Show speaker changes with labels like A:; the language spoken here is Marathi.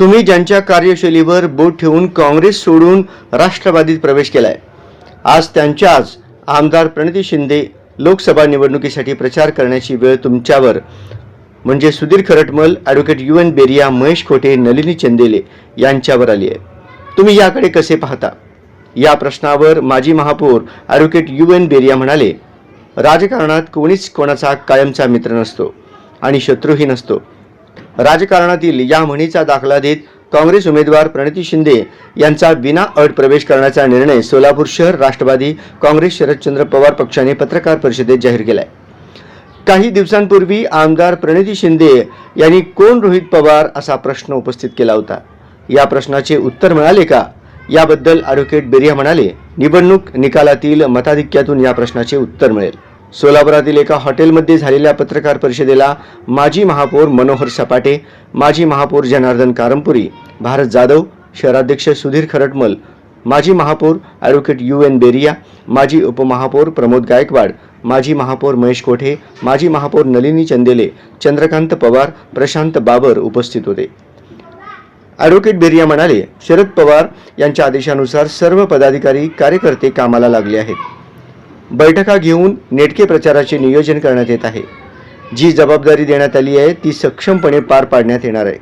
A: तुम्ही ज्यांच्या कार्यशैलीवर बोट ठेवून काँग्रेस सोडून राष्ट्रवादीत प्रवेश केलाय. आज त्यांच्याच आमदार प्रणिती शिंदे लोकसभा निवडणुकीसाठी प्रचार करण्याची वेळ तुमच्यावर. म्हणजे Sudhir Kharatmal advocate U N Beria Mahesh Khote Nalini Chandele यांच्यावर आली आहे. तुम्ही याकडे कसे पाहता? या प्रश्नावर माजी महापौर ॲडव्होकेट यू एन बेरिया म्हणाले राजकारणात कोणीच कोणाचा कायमचा मित्र नसतो आणि शत्रूही नसतो. राजकारणातील या म्हणीचा दाखला देत काँग्रेस उमेदवार प्रणिती शिंदे यांचा विना अट प्रवेश करण्याचा निर्णय सोलापूर शहर राष्ट्रवादी काँग्रेस शरदचंद्र पवार पक्षाने पत्रकार परिषदेत जाहीर केलाय. काही दिवसांपूर्वी आमदार प्रणिती शिंदे यांनी कोण रोहित पवार असा प्रश्न उपस्थित केला होता? या प्रश्नाचे उत्तर मिळाले का? याबद्दल ॲडव्होकेट बेरिया म्हणाले निवडणूक निकालातील मताधिक्यातून या प्रश्नाचे उत्तर मिळेल. सोलापुरातील एका हॉटेलमध्ये झालेल्या पत्रकार परिषदेला माजी महापौर मनोहर सपाटे माजी महापौर जनार्दन कारंपुरी भारत जाधव शहराध्यक्ष सुधीर खरटमल माजी महापौर ॲडव्होकेट यू एन बेरिया माजी उपमहापौर प्रमोद गायकवाड माजी महापौर महेश कोठे माजी महापौर नलिनी चंदेले चंद्रकांत पवार प्रशांत बाबर उपस्थित होते. ॲडव्होकेट बेरिया म्हणाले शरद पवार यांच्या आदेशानुसार सर्व पदाधिकारी कार्यकर्ते कामाला लागले आहेत. बैठका घेऊन नेटके प्रचाराचे नियोजन करण्यात येत आहे. जी जबाबदारी देण्यात आली आहे ती सक्षमपणे पार पाडण्यात येणार आहे.